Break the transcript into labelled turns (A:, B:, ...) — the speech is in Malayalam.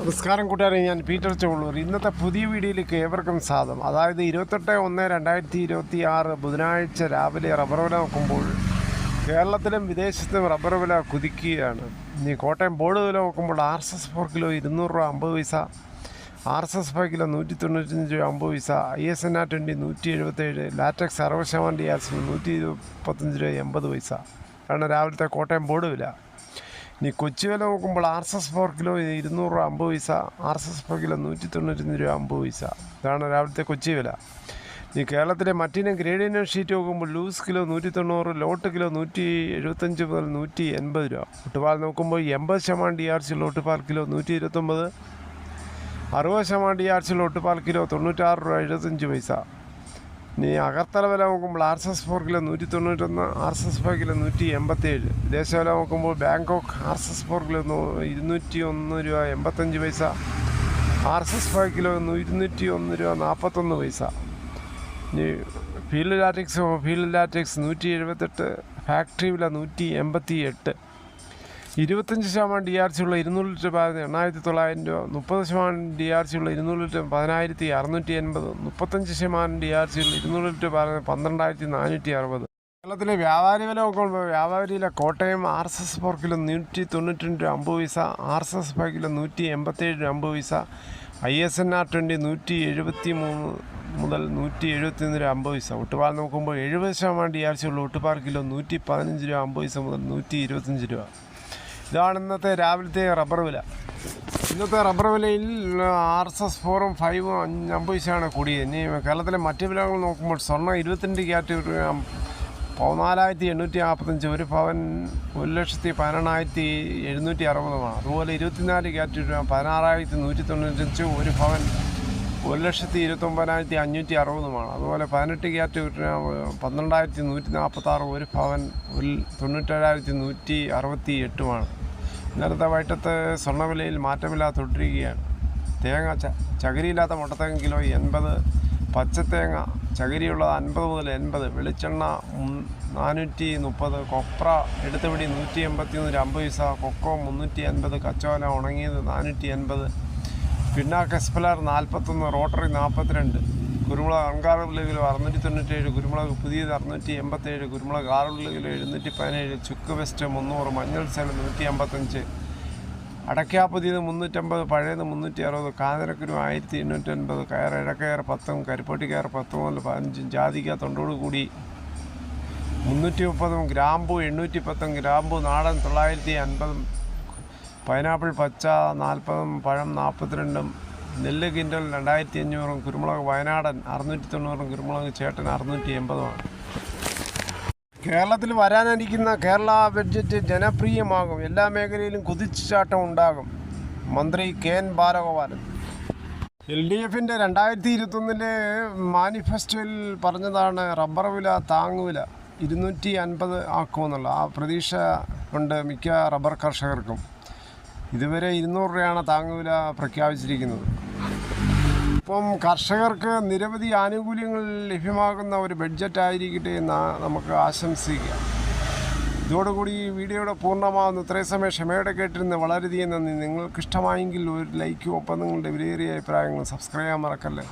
A: നമസ്കാരം കൂട്ടുകാരെ ഞാൻ പീറ്റർ ചോളൂർ ഇന്നത്തെ പുതിയ വീഡിയോയിലേക്ക് ഏവർക്കും സാധം അതായത് ഇരുപത്തെട്ട് ഒന്ന് രണ്ടായിരത്തി ഇരുപത്തി ആറ് ബുധനാഴ്ച രാവിലെ റബ്ബർ വില നോക്കുമ്പോൾ കേരളത്തിലും വിദേശത്തും റബ്ബർ വില കുതിക്കുകയാണ്. ഇനി കോട്ടയം ബോർഡ് വില നോക്കുമ്പോൾ R S S four kilo ഇരുന്നൂറ് രൂപ അമ്പത് പൈസ R S S five kilo നൂറ്റി തൊണ്ണൂറ്റഞ്ച് രൂപ അമ്പത് പൈസ I S N R twenty നൂറ്റി എഴുപത്തേഴ് ലാറ്റക്സ് അറുപത് ശതമാനം ഡി ആർ സി നൂറ്റി ഇരുപത്തഞ്ച് രൂപ എൺപത് പൈസ. ആണ് രാവിലത്തെ കോട്ടയം ബോർഡ് വില. ഇനി കൊച്ചി വില നോക്കുമ്പോൾ R S S four kilo ഇരുന്നൂറ് രൂപ അമ്പത് പൈസ R S S four kilo നൂറ്റി തൊണ്ണൂറ്റഞ്ച് രൂപ അമ്പത് പൈസ. ഇതാണ് രാവിലത്തെ കൊച്ചി വില. ഇനി കേരളത്തിലെ മറ്റിനം ഗ്രേഡിയൻ ഷീറ്റ് നോക്കുമ്പോൾ ലൂസ് കിലോ നൂറ്റി തൊണ്ണൂറ് ലോട്ട് കിലോ നൂറ്റി എഴുപത്തഞ്ച് മുതൽ നൂറ്റി എൺപത് രൂപ. ഒട്ടുപാൽ നോക്കുമ്പോൾ എൺപത് ശതമാനം ഡി ആർ സി ലോട്ടുപാൽ കിലോ നൂറ്റി ഇരുപത്തൊമ്പത് അറുപത് ശതമാനം ഡി ആർ സി ലോട്ടുപാൽ കിലോ തൊണ്ണൂറ്റാറ് രൂപ എഴുപത്തഞ്ച് പൈസ. ഇനി അകത്തല വില നോക്കുമ്പോൾ R S S four kilo നൂറ്റി തൊണ്ണൂറ്റൊന്ന് R S S five kilo നൂറ്റി എൺപത്തേഴ് വിദേശ വില നോക്കുമ്പോൾ Bangkok R S S four kilo ഇരുന്നൂറ്റി ഒന്ന് രൂപ എൺപത്തഞ്ച് പൈസ. R S S five kilo ഇരുന്നൂറ്റി ഒന്ന് രൂപ നാൽപ്പത്തൊന്ന് പൈസ. ഇനി ഫീൽഡ് ലാറ്റിക്സ് ഫീൽഡ് ലാറ്റിക്സ് നൂറ്റി എഴുപത്തെട്ട് ഫാക്ടറി വില നൂറ്റി എൺപത്തി എട്ട് ഇരുപത്തഞ്ച് ശതമാനം ഡി ആർ സി ഉള്ള ഇരുന്നൂറ് ലിറ്റർ പാലിന് എണ്ണായിരത്തി തൊള്ളായിരം രൂപ മുപ്പത് ശതമാനം ഡി ആർ സി ഉള്ള ഇരുന്നൂറ് ലിറ്റർ പതിനായിരത്തി അറുന്നൂറ്റി എൺപത് മുപ്പത്തഞ്ച് ശതമാനം ഡി ആർ സി ഉള്ള ഇരുന്നൂറ് ലിറ്റർ പാലിന് പന്ത്രണ്ടായിരത്തി നാനൂറ്റി അറുപത്. കേരളത്തിലെ വ്യാപാരി വില നോക്കുമ്പോൾ വ്യാപാരിയിലെ Kottayam R S S four kilo നൂറ്റി തൊണ്ണൂറ്റി രണ്ട് രൂപ അമ്പത് പൈസ R S S five kilo നൂറ്റി എൺപത്തേഴ് രൂപ അമ്പത് പൈസ I S N R twenty നൂറ്റി എഴുപത്തി മൂന്ന് മുതൽ നൂറ്റി എഴുപത്തി ഒന്ന് രൂപ അമ്പത് പൈസ. ഒട്ടുപാൽ നോക്കുമ്പോൾ എഴുപത് ശതമാനം ഡി ആർ സി ഉള്ള ഒട്ടുപാൽ കിലോ നൂറ്റി പതിനഞ്ച് രൂപ അമ്പത് പൈസ മുതൽ നൂറ്റി ഇരുപത്തഞ്ച് രൂപ. ഇതാണ് ഇന്നത്തെ രാവിലത്തെ റബ്ബർ വില. ഇന്നത്തെ റബ്ബർ വിലയിൽ ആർ എസ് എസ് ഫോറും ഫൈവും അമ്പത് പൈസയാണ് കൂടിയത്. ഇനി കേരളത്തിലെ മറ്റ് വിലകൾ നോക്കുമ്പോൾ സ്വർണം ഇരുപത്തിരണ്ട് കാറ്റഗറി പതിനാലായിരത്തി എണ്ണൂറ്റി നാൽപ്പത്തഞ്ച് ഒരു പവൻ ഒരു ലക്ഷത്തി പതിനെണ്ണായിരത്തി എഴുന്നൂറ്റി അറുപതുമാണ്. അതുപോലെ ഇരുപത്തിനാല് കാറ്റഗറി പതിനാറായിരത്തി നൂറ്റി തൊണ്ണൂറ്റഞ്ച് ഒരു പവൻ ഒരു ലക്ഷത്തി ഇരുപത്തൊമ്പതിനായിരത്തി അഞ്ഞൂറ്റി അറുപതുമാണ്. അതുപോലെ പതിനെട്ട് കാറ്റഗറി പന്ത്രണ്ടായിരത്തി നൂറ്റി നാൽപ്പത്താറ് ഒരു പവൻ ഒരു തൊണ്ണൂറ്റേഴായിരത്തി നൂറ്റി അറുപത്തി എട്ടുമാണ് ഇന്നലത്തെ വൈറ്റത്ത് സ്വർണവിലയിൽ മാറ്റമില്ലാതെ തുടരുകയാണ് തേങ്ങ ച ചകിരിയില്ലാത്ത മുട്ടത്തേങ്ങ കിലോ എൺപത് പച്ചത്തേങ്ങ ചകിരിയുള്ളത് അൻപത് മുതൽ എൺപത് വെളിച്ചെണ്ണ നാനൂറ്റി മുപ്പത് കൊപ്ര എടുത്തുപിടി നൂറ്റി എൺപത്തി ഒന്ന് അമ്പത് പൈസ കൊക്കോ മുന്നൂറ്റി അൻപത് കച്ചോല ഉണങ്ങിയത് നാനൂറ്റി എൺപത് പിന്നാക്ക് എസ്പലർ നാൽപ്പത്തൊന്ന് റോട്ടറി നാൽപ്പത്തിരണ്ട് കുരുമുളക് അങ്കാറുള്ള കിലോ അറുന്നൂറ്റി തൊണ്ണൂറ്റേഴ് കുരുമുളക് പുതിയത് അറുന്നൂറ്റി എൺപത്തേഴ് കുരുമുളക് ആറുള്ളിൽ എഴുന്നൂറ്റി പതിനേഴ് ചുക്ക് വെസ്റ്റ് മുന്നൂറ് മഞ്ഞൾ സേലം നൂറ്റി അമ്പത്തഞ്ച് അടയ്ക്കാ പുതിയത് മുന്നൂറ്റമ്പത് പഴയത് മുന്നൂറ്റി അറുപത് കാതരക്കുരു ആയിരത്തി എണ്ണൂറ്റി അൻപത് കയർ ഇഴക്കയർ പത്തും കരിപ്പൊട്ടി കയർ പത്ത് മുതൽ പതിനഞ്ചും ജാതിക്ക തൊണ്ടോട് കൂടി മുന്നൂറ്റി മുപ്പതും ഗ്രാമ്പു എണ്ണൂറ്റി പത്തും ഗ്രാമ്പു നാടൻ തൊള്ളായിരത്തി അൻപതും പൈനാപ്പിൾ പച്ച നാൽപ്പതും പഴം നാൽപ്പത്തിരണ്ടും നെല്ല് കിൻഡൽ രണ്ടായിരത്തി അഞ്ഞൂറും കുരുമുളക് വയനാടൻ അറുന്നൂറ്റി തൊണ്ണൂറും കുരുമുളക് ചേട്ടൻ അറുന്നൂറ്റി എൺപതുമാണ് കേരളത്തിൽ വരാനിരിക്കുന്ന കേരള ബഡ്ജറ്റ് ജനപ്രിയമാകും. എല്ലാ മേഖലയിലും കുതിച്ചുചാട്ടം ഉണ്ടാകും. മന്ത്രി K N Balagopalan. L D എഫിന്റെ രണ്ടായിരത്തി ഇരുപത്തൊന്നിലെ മാനിഫെസ്റ്റോയിൽ പറഞ്ഞതാണ് റബ്ബർ വില താങ്ങുവില ഇരുന്നൂറ്റി അൻപത് ആക്കുമെന്നുള്ള. ആ പ്രതീക്ഷ ഉണ്ട് മിക്ക റബ്ബർ കർഷകർക്കും. ഇതുവരെ ഇരുന്നൂറ് രൂപയാണ് താങ്ങുവില പ്രഖ്യാപിച്ചിരിക്കുന്നത്. ഇപ്പം കർഷകർക്ക് നിരവധി ആനുകൂല്യങ്ങൾ ലഭ്യമാകുന്ന ഒരു ബഡ്ജറ്റ് ആയിരിക്കട്ടെ എന്ന് നമുക്ക് ആശംസിക്കാം. ഇതോടുകൂടി ഈ വീഡിയോയുടെ പൂർണമാകുന്നു. ഇത്രയും സമയം ക്ഷമയോടെ കേട്ടിരുന്ന് വളരെയധികം നന്ദി. നിങ്ങൾക്ക് ഇഷ്ടമായെങ്കിൽ ഒരു ലൈക്കും ഒപ്പം നിങ്ങളുടെ വിലയേറിയ അഭിപ്രായങ്ങൾ സബ്സ്ക്രൈബ് ചെയ്യാൻ മറക്കല്ലേ?